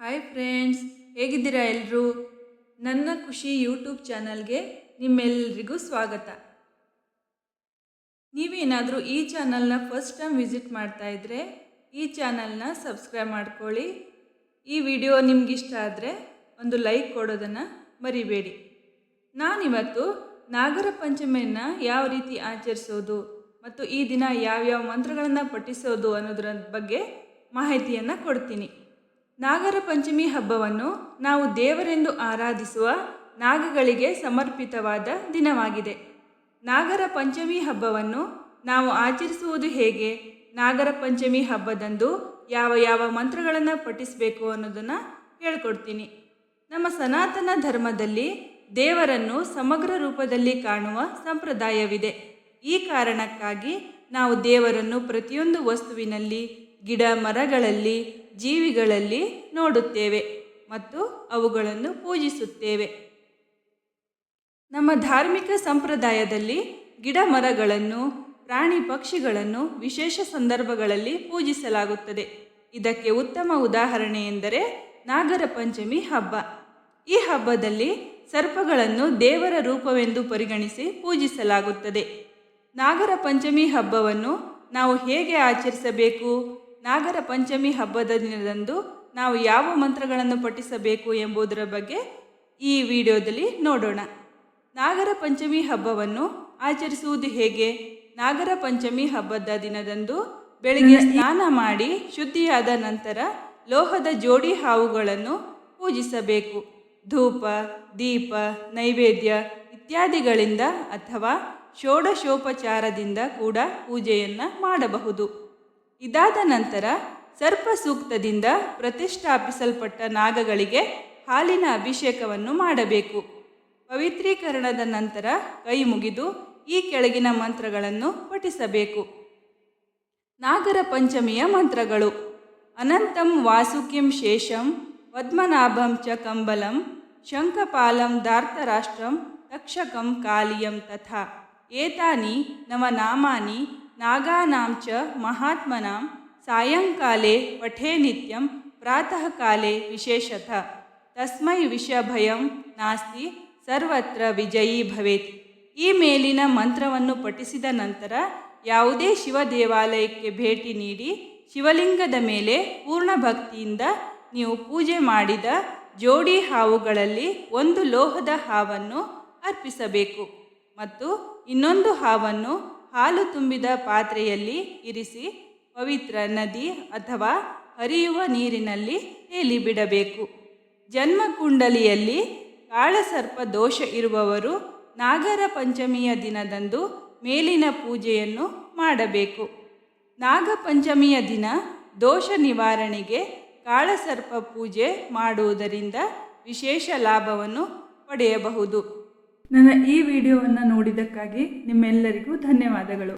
Hi friends ಹೇಗಿದ್ದೀರಾ ಎಲ್ಲರೂ ನನ್ನ ಖುಷಿ ಯೂಟ್ಯೂಬ್ ಚಾನಲ್ಗೆ ನಿಮ್ಮೆಲ್ಲರಿಗೂ ಸ್ವಾಗತ. ನೀವೇನಾದರೂ ಈ ಚಾನಲ್ನ ಫಸ್ಟ್ ಟೈಮ್ ವಿಸಿಟ್ ಮಾಡ್ತಾ ಇದ್ದರೆ ಈ ಚಾನಲ್ನ ಸಬ್ಸ್ಕ್ರೈಬ್ ಮಾಡ್ಕೊಳ್ಳಿ. ಈ ವಿಡಿಯೋ ನಿಮಗಿಷ್ಟ ಆದರೆ ಒಂದು ಲೈಕ್ ಕೊಡೋದನ್ನು ಮರಿಬೇಡಿ. ನಾನಿವತ್ತು ನಾಗರ ಪಂಚಮಿಯನ್ನು ಯಾವ ರೀತಿ ಆಚರಿಸೋದು ಮತ್ತು ಈ ದಿನ ಯಾವ್ಯಾವ ಮಂತ್ರಗಳನ್ನು ಪಠಿಸೋದು ಅನ್ನೋದರ ಬಗ್ಗೆ ಮಾಹಿತಿಯನ್ನು ಕೊಡ್ತೀನಿ. ನಾಗರ ಪಂಚಮಿ ಹಬ್ಬವನ್ನು ನಾವು ದೇವರೆಂದು ಆರಾಧಿಸುವ ನಾಗಗಳಿಗೆ ಸಮರ್ಪಿತವಾದ ದಿನವಾಗಿದೆ. ನಾಗರ ಪಂಚಮಿ ಹಬ್ಬವನ್ನು ನಾವು ಆಚರಿಸುವುದು ಹೇಗೆ? ನಾಗರ ಪಂಚಮಿ ಹಬ್ಬದಂದು ಯಾವ ಯಾವ ಮಂತ್ರಗಳನ್ನು ಪಠಿಸಬೇಕು ಅನ್ನೋದನ್ನು ಹೇಳ್ಕೊಡ್ತೀನಿ. ನಮ್ಮ ಸನಾತನ ಧರ್ಮದಲ್ಲಿ ದೇವರನ್ನು ಸಮಗ್ರ ರೂಪದಲ್ಲಿ ಕಾಣುವ ಸಂಪ್ರದಾಯವಿದೆ. ಈ ಕಾರಣಕ್ಕಾಗಿ ನಾವು ದೇವರನ್ನು ಪ್ರತಿಯೊಂದು ವಸ್ತುವಿನಲ್ಲಿ, ಗಿಡ ಮರಗಳಲ್ಲಿ ಜೀವಿಗಳಲ್ಲಿ ನೋಡುತ್ತೇವೆ ಮತ್ತು ಅವುಗಳನ್ನು ಪೂಜಿಸುತ್ತೇವೆ. ನಮ್ಮ ಧಾರ್ಮಿಕ ಸಂಪ್ರದಾಯದಲ್ಲಿ ಗಿಡ ಮರಗಳನ್ನು, ಪ್ರಾಣಿ ಪಕ್ಷಿಗಳನ್ನು ವಿಶೇಷ ಸಂದರ್ಭಗಳಲ್ಲಿ ಪೂಜಿಸಲಾಗುತ್ತದೆ. ಇದಕ್ಕೆ ಉತ್ತಮ ಉದಾಹರಣೆ ಎಂದರೆ ನಾಗರ ಪಂಚಮಿ ಹಬ್ಬ. ಈ ಹಬ್ಬದಲ್ಲಿ ಸರ್ಪಗಳನ್ನು ದೇವರ ರೂಪವೆಂದು ಪರಿಗಣಿಸಿ ಪೂಜಿಸಲಾಗುತ್ತದೆ. ನಾಗರ ಪಂಚಮಿ ಹಬ್ಬವನ್ನು ನಾವು ಹೇಗೆ ಆಚರಿಸಬೇಕು? ನಾಗರ ಪಂಚಮಿ ಹಬ್ಬದ ದಿನದಂದು ನಾವು ಯಾವ ಮಂತ್ರಗಳನ್ನು ಪಠಿಸಬೇಕು ಎಂಬುದರ ಬಗ್ಗೆ ಈ ವಿಡಿಯೋದಲ್ಲಿ ನೋಡೋಣ. ನಾಗರ ಪಂಚಮಿ ಹಬ್ಬವನ್ನು ಆಚರಿಸುವುದು ಹೇಗೆ? ನಾಗರ ಪಂಚಮಿ ಹಬ್ಬದ ದಿನದಂದು ಬೆಳಿಗ್ಗೆ ಸ್ನಾನ ಮಾಡಿ ಶುದ್ಧಿಯಾದ ನಂತರ ಲೋಹದ ಜೋಡಿ ಹಾವುಗಳನ್ನು ಪೂಜಿಸಬೇಕು. ಧೂಪ, ದೀಪ, ನೈವೇದ್ಯ ಇತ್ಯಾದಿಗಳಿಂದ ಅಥವಾ ಷೋಡಶೋಪಚಾರದಿಂದ ಕೂಡ ಪೂಜೆಯನ್ನು ಮಾಡಬಹುದು. ಇದಾದ ನಂತರ ಸರ್ಪ ಸೂಕ್ತದಿಂದ ಪ್ರತಿಷ್ಠಾಪಿಸಲ್ಪಟ್ಟ ನಾಗಗಳಿಗೆ ಹಾಲಿನ ಅಭಿಷೇಕವನ್ನು ಮಾಡಬೇಕು. ಪವಿತ್ರೀಕರಣದ ನಂತರ ಕೈ ಮುಗಿದು ಈ ಕೆಳಗಿನ ಮಂತ್ರಗಳನ್ನು ಪಠಿಸಬೇಕು. ನಾಗರ ಪಂಚಮಿಯ ಮಂತ್ರಗಳು. ಅನಂತಂ ವಾಸುಕಿಂ ಶೇಷಂ ಪದ್ಮನಾಭಂ ಚ ಕಂಬಲಂ ಶಂಖಪಾಲಂ ದಾರ್ತರಾಷ್ಟ್ರಂ ತಕ್ಷಕಂ ಕಾಲಿಯಂ ತಥಾ. ಏತಾನಿ ನವನಾಮಾನಿ ನಾಗಾನಾಂ ಚ ಮಹಾತ್ಮನಾಂ ಸಾಯಂಕಾಲೆ ಪಠೇ ನಿತ್ಯಂ ಕಾಲೆ ವಿಶೇಷತಃ ತಸ್ಮೈ ವಿಷಭಯಂ ನಾಸ್ತಿ ಸರ್ವತ್ರ ವಿಜಯೀ ಭವೇತ್. ಈ ಮೇಲಿನ ಮಂತ್ರವನ್ನು ಪಠಿಸಿದ ನಂತರ ಯಾವುದೇ ಶಿವ ದೇವಾಲಯಕ್ಕೆ ಭೇಟಿ ನೀಡಿ ಶಿವಲಿಂಗದ ಮೇಲೆ ಪೂರ್ಣ ಭಕ್ತಿಯಿಂದ ನೀವು ಪೂಜೆ ಮಾಡಿದ ಜೋಡಿ ಹಾವುಗಳಲ್ಲಿ ಒಂದು ಲೋಹದ ಹಾವನ್ನು ಅರ್ಪಿಸಬೇಕು. ಮತ್ತು ಇನ್ನೊಂದು ಹಾವನ್ನು ಹಾಲು ತುಂಬಿದ ಪಾತ್ರೆಯಲ್ಲಿ ಇರಿಸಿ ಪವಿತ್ರ ನದಿ ಅಥವಾ ಹರಿಯುವ ನೀರಿನಲ್ಲಿ ತೇಲಿ ಬಿಡಬೇಕು. ಜನ್ಮಕುಂಡಲಿಯಲ್ಲಿ ಕಾಳಸರ್ಪ ದೋಷ ಇರುವವರು ನಾಗರ ಪಂಚಮಿಯ ದಿನದಂದು ಮೇಲಿನ ಪೂಜೆಯನ್ನು ಮಾಡಬೇಕು. ನಾಗಪಂಚಮಿಯ ದಿನ ದೋಷ ನಿವಾರಣೆಗೆ ಕಾಳಸರ್ಪ ಪೂಜೆ ಮಾಡುವುದರಿಂದ ವಿಶೇಷ ಲಾಭವನ್ನು ಪಡೆಯಬಹುದು. ನನ್ನ ಈ ವಿಡಿಯೋವನ್ನು ನೋಡಿದ್ದಕ್ಕಾಗಿ ನಿಮ್ಮೆಲ್ಲರಿಗೂ ಧನ್ಯವಾದಗಳು.